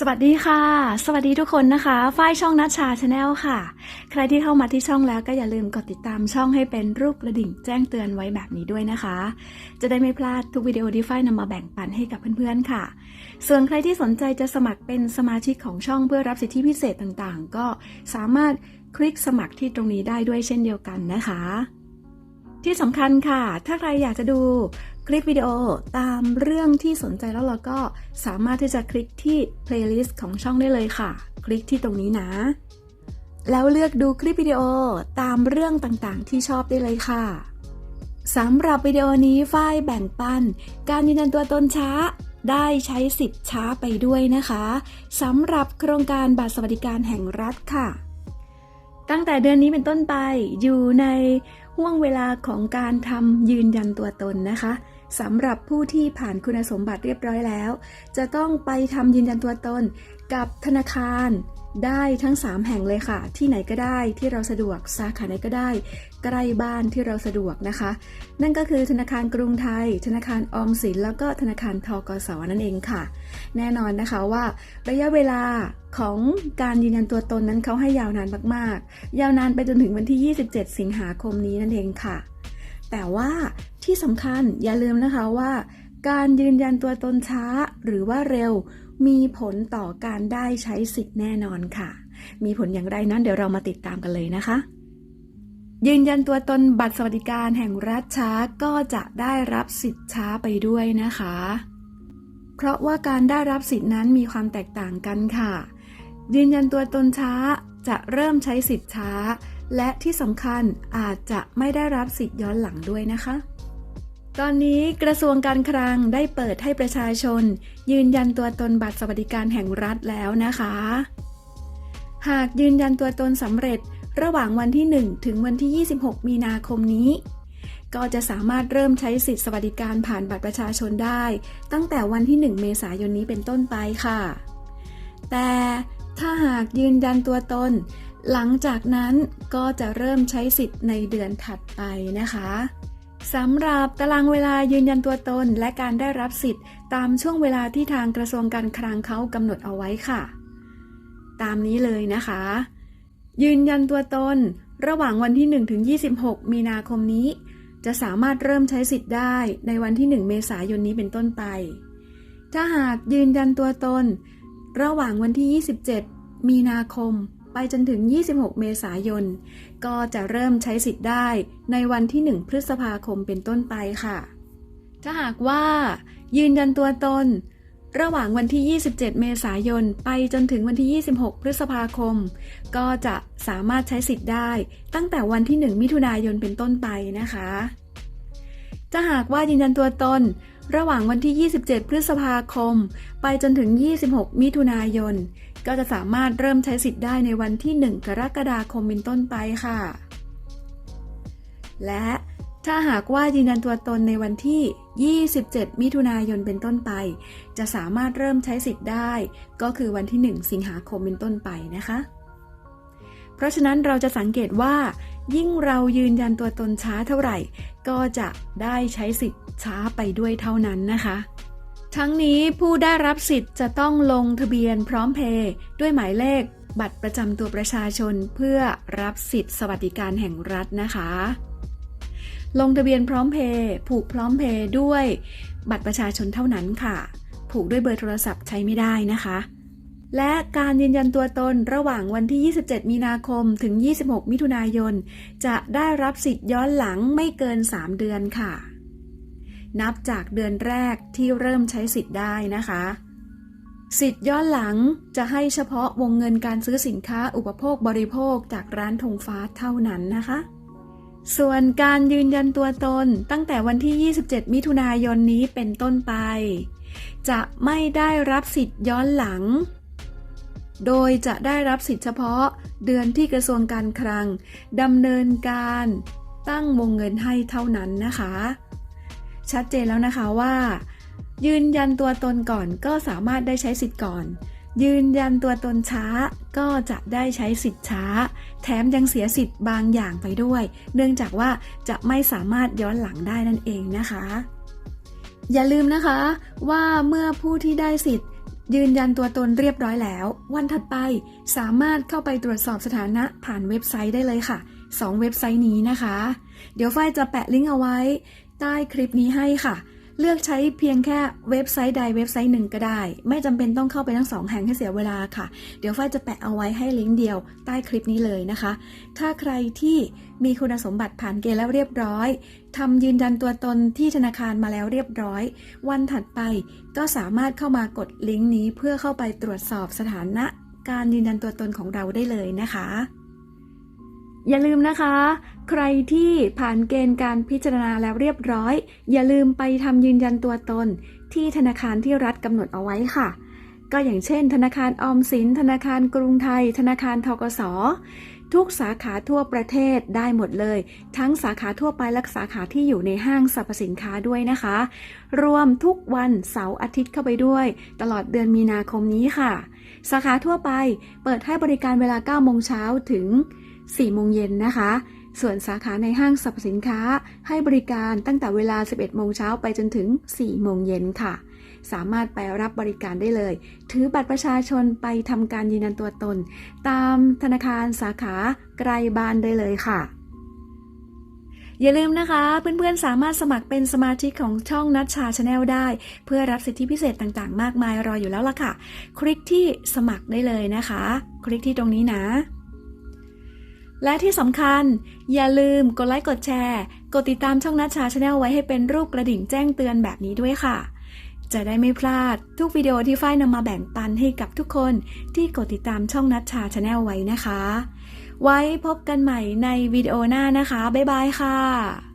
สวัสดีค่ะ สวัสดีทุกคนนะคะฝ้ายช่องนัชชาชาแนลค่ะ ใครที่เข้ามาที่ช่องแล้วก็อย่าลืมกดติดตามช่องให้เป็นรูปกระดิ่งแจ้งเตือนไว้แบบนี้ด้วยนะคะ จะได้ไม่พลาดทุกวิดีโอที่ฝ้ายนำมาแบ่งปันให้กับเพื่อนๆค่ะ ส่วนใครที่สนใจจะสมัครเป็นสมาชิกของช่องเพื่อรับสิทธิพิเศษต่างๆ ก็สามารถคลิกสมัครที่ตรงนี้ได้ด้วยเช่นเดียวกันนะคะ ที่สำคัญค่ะ ถ้าใครอยากจะดูคลิปวิดีโอตามเรื่องที่สนใจแล้วเราก็สามารถที่จะคลิกที่ playlist ของช่องได้เลยค่ะ คลิกที่ตรงนี้นะ แล้วเลือกดูคลิปวิดีโอตามเรื่องต่างๆ ที่ชอบได้เลยค่ะสำหรับวิดีโอนี้ฝ้ายแบ่งปัน การยืนยันตัวตนช้าได้ใช้สิทธิ์ช้าไปด้วยนะคะสำหรับโครงการบัตรสวัสดิการแห่งรัฐค่ะ ตั้งแต่เดือนนี้เป็นต้นไปอยู่ใน ห่วงเวลาของการทำยืนยันตัวตนนะคะสำหรับผู้ที่ผ่านคุณสมบัติเรียบร้อยแล้ว จะต้องไปทำยืนยันตัวตนกับธนาคาร ได้ทั้ง 3 แห่งเลยค่ะ ที่ไหนก็ได้ที่เราสะดวกสาขาไหนก็ได้ ใกล้บ้านที่เราสะดวกนะคะ นั่นก็คือธนาคารกรุงไทย ธนาคารออมสิน แล้วก็ธนาคารทกสนั่นเองค่ะ แน่นอนนะคะว่า ระยะเวลาของการยืนยันตัวตนนั้นเขาให้ยาวนานมากๆ ยาวนานไปจนถึงวันที่ 27 สิงหาคมนี้นั่นเองค่ะ แต่ว่าที่สำคัญอย่าลืมนะคะว่า การยืนยันตัวตนช้าหรือว่าเร็ว มีผลต่อการได้ใช้สิทธิ์แน่นอนค่ะ มีผลอย่างไรนั้นเดี๋ยวเรามาติดตามกันเลยนะคะ ยืนยันตัวตนบัตรสวัสดิการแห่งรัฐช้าก็จะได้รับสิทธิ์ช้าไปด้วยนะคะ เพราะว่าการได้รับสิทธินั้นมีความแตกต่างกันค่ะ ยืนยันตัวตนช้าจะเริ่มใช้สิทธิ์ช้า และที่สำคัญอาจจะไม่ได้รับสิทธิ์ย้อนหลังด้วยนะคะ ตอนนี้กระทรวงการคลังได้เปิดให้ประชาชน ยืนยันตัวตนบัตรสวัสดิการแห่งรัฐแล้วนะคะ หากยืนยันตัวตนสำเร็จระหว่างวันที่ 1 ถึงวันที่ 26 มีนาคมนี้ ก็จะสามารถเริ่มใช้สิทธิสวัสดิการผ่านบัตรประชาชนได้ ตั้งแต่วันที่ 1 เมษายนนี้เป็นต้นไปค่ะ แต่ถ้าหากยืนยันตัวตน หลังจากนั้นก็จะเริ่มใช้สิทธิ์ในเดือนถัดไปนะคะ สำหรับตารางเวลายืนยันตัวตนและการได้รับสิทธิ์ ตามช่วงเวลาที่ทางกระทรวงการคลังเขากำหนดเอาไว้ค่ะ ตามนี้เลยนะคะ ยืนยันตัวตน ระหว่างวันที่ 1 ถึง 26 มีนาคมนี้ จะสามารถเริ่มใช้สิทธิ์ได้ในวันที่ 1 เมษายนนี้เป็นต้นไป ถ้าหากยืนยันตัวตน ระหว่างวันที่ 27 มีนาคม ไปจนถึง 26 เมษายน ก็จะเริ่มใช้สิทธิ์ได้ในวันที่ 1 พฤษภาคมเป็นต้นไปค่ะ ถ้าหากว่า ยืนยันตัวตน ระหว่างวันที่ 27 เมษายน ไปจนถึงวันที่ 26 พฤษภาคม ก็จะสามารถใช้สิทธิ์ได้ ตั้งแต่วันที่ 1 มิถุนายนเป็นต้นไปนะคะถ้าหากว่ายืนยันตัวตน ระหว่างวันที่ 27 พฤษภาคม ไปจนถึง 26 มิถุนายน ก็จะสามารถเริ่มใช้สิทธิ์ได้ในวันที่ 1 กรกฎาคมเป็นต้นไปค่ะ และถ้าหากว่ายืนยันตัวตนในวันที่ 27 มิถุนายนเป็นต้นไป จะสามารถเริ่มใช้สิทธิ์ได้ ก็คือวันที่ 1 สิงหาคมเป็นต้นไปนะคะ เพราะฉะนั้นเราจะสังเกตว่า ยิ่งเรายืนยันตัวตนช้าเท่าไหร่ ก็จะได้ใช้สิทธิ์ช้าไปด้วยเท่านั้นนะคะ ทั้งนี้ผู้ได้รับสิทธิ์จะต้องลงทะเบียนพร้อมเพย์ด้วยหมายเลขบัตรประจำตัวประชาชนเพื่อรับสิทธิ์สวัสดิการแห่งรัฐนะคะ ลงทะเบียนพร้อมเพย์ผูกพร้อมเพย์ด้วยบัตรประชาชนเท่านั้นค่ะ ผูกด้วยเบอร์โทรศัพท์ใช้ไม่ได้นะคะ และการยืนยันตัวตนระหว่างวันที่ 27 มีนาคมถึง 26 มิถุนายน จะได้รับสิทธิ์ย้อนหลังไม่เกิน 3 เดือนค่ะ นับจากเดือนแรกที่เริ่มใช้สิทธิ์ได้นะคะ สิทธิ์ย้อนหลังจะให้เฉพาะวงเงินการซื้อสินค้าอุปโภคบริโภคจากร้านธงฟ้าเท่านั้นนะคะ ส่วนการยืนยันตัวตนตั้งแต่วันที่ 27 มิถุนายนนี้เป็นต้นไป จะไม่ได้รับสิทธิ์ย้อนหลังโดยจะได้รับสิทธิ์เฉพาะเดือนที่กระทรวงการคลังดำเนินการตั้งวงเงินให้เท่านั้นนะคะ ชัดเจนแล้วนะคะว่า ยืนยันตัวตนก่อนก็สามารถได้ใช้สิทธิ์ก่อน ยืนยันตัวตนช้าก็จะได้ใช้สิทธิ์ช้า แถมยังเสียสิทธิ์บางอย่างไปด้วย เนื่องจากว่าจะไม่สามารถย้อนหลังได้นั่นเองนะคะ อย่าลืมนะคะว่าเมื่อผู้ที่ได้สิทธิ์ยืนยันตัวตนเรียบร้อยแล้ว วันถัดไปสามารถเข้าไปตรวจสอบสถานะผ่านเว็บไซต์ได้เลยค่ะ 2 เว็บไซต์นี้นะคะ เดี๋ยวฝ้ายจะแปะลิงก์เอาไว้ ใต้คลิปนี้ให้ค่ะ เลือกใช้เพียงแค่เว็บไซต์ใดเว็บไซต์หนึ่งก็ได้ ไม่จำเป็นต้องเข้าไปทั้งสองแห่งให้เสียเวลาค่ะ เดี๋ยวฝ้ายจะแปะเอาไว้ให้ลิงก์เดียวใต้คลิปนี้เลยนะคะ ถ้าใครที่มีคุณสมบัติผ่านเกณฑ์แล้วเรียบร้อยทำยืนยันตัวตนที่ธนาคารมาแล้วเรียบร้อย วันถัดไปก็สามารถเข้ามากดลิงก์นี้เพื่อเข้าไปตรวจสอบสถานะการยืนยันตัวตนของเราได้เลยนะคะ อย่าลืมนะคะ ใครที่ผ่านเกณฑ์การพิจารณาแล้วเรียบร้อย อย่าลืมไปทำยืนยันตัวตน ที่ธนาคารที่รัฐกำหนดเอาไว้ค่ะ ก็อย่างเช่น ธนาคารออมสิน ธนาคารกรุงไทย ธนาคารทกสทุกสาขาทั่วประเทศได้หมดเลย ทั้งสาขาทั่วไปและสาขาที่อยู่ในห้างสรรพสินค้าด้วยนะคะ รวมทุกวันเสาร์อาทิตย์เข้าไปด้วย ตลอดเดือนมีนาคมนี้ค่ะ สาขาทั่วไปเปิดให้บริการเวลา9โมงเช้าถึง 4 โมงเย็นนะคะ ส่วนสาขาในห้างสรรพสินค้าให้บริการตั้งแต่เวลา 11 โมงเช้าไปจนถึง 4 โมงเย็นค่ะ สามารถไปรับบริการได้เลย ถือบัตรประชาชนไปทำการยืนยันตัวตน ตามธนาคารสาขาไกลบ้านได้เลยค่ะอย่าลืมนะคะ เพื่อนๆ สามารถสมัครเป็นสมาชิกของช่องนัชชาชาแนลได้ เพื่อรับสิทธิพิเศษต่างๆ มากมายรออยู่แล้วล่ะค่ะ คลิกที่สมัครได้เลยนะคะ คลิกที่ตรงนี้นะ และที่สำคัญ อย่าลืมกดไลค์กดแชร์ กดติดตามช่องนัชชาชาแนลไว้ให้เป็นรูปกระดิ่งแจ้งเตือนแบบนี้ด้วยค่ะ จะได้ไม่พลาดทุกวิดีโอที่ฝ้ายนำมาแบ่งปันให้กับทุกคนที่กดติดตามช่องนัชชาชาแนลไว้นะคะ ไว้พบกันใหม่ในวิดีโอหน้านะคะ บ๊ายบายค่ะ